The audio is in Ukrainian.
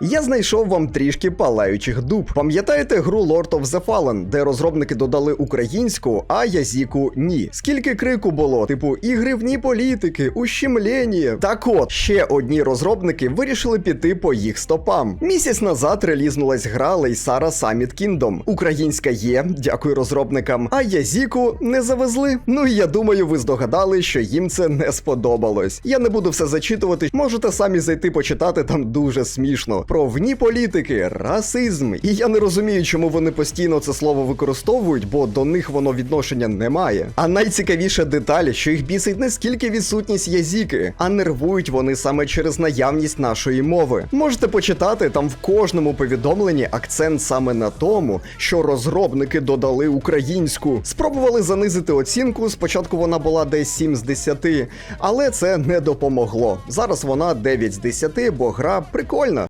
Я знайшов вам трішки палаючих дуб. Пам'ятаєте гру Lord of the Fallen, де розробники додали українську, а язіку ні. Скільки крику було, типу і гривні політики, ущемлення. Так от, ще одні розробники вирішили піти по їх стопам. Місяць назад релізнулась гра Лейсара Summit Kingdom. Українська є, дякую розробникам. А язіку не завезли. Ну і я думаю, ви здогадали, що їм це не сподобалось. Я не буду все зачитувати, можете самі зайти почитати там дуже смішно. Про вні політики, расизм. І я не розумію, чому вони постійно це слово використовують, бо до них воно відношення не має. А найцікавіша деталь, що їх бісить не скільки відсутність язіки, а нервують вони саме через наявність нашої мови. Можете почитати там в кожному повідомленні акцент саме на тому, що розробники додали українську. Спробували занизити оцінку. Спочатку вона була десь 7 з 10, але це не допомогло. Зараз вона 9 з 10, бо гра прикольна.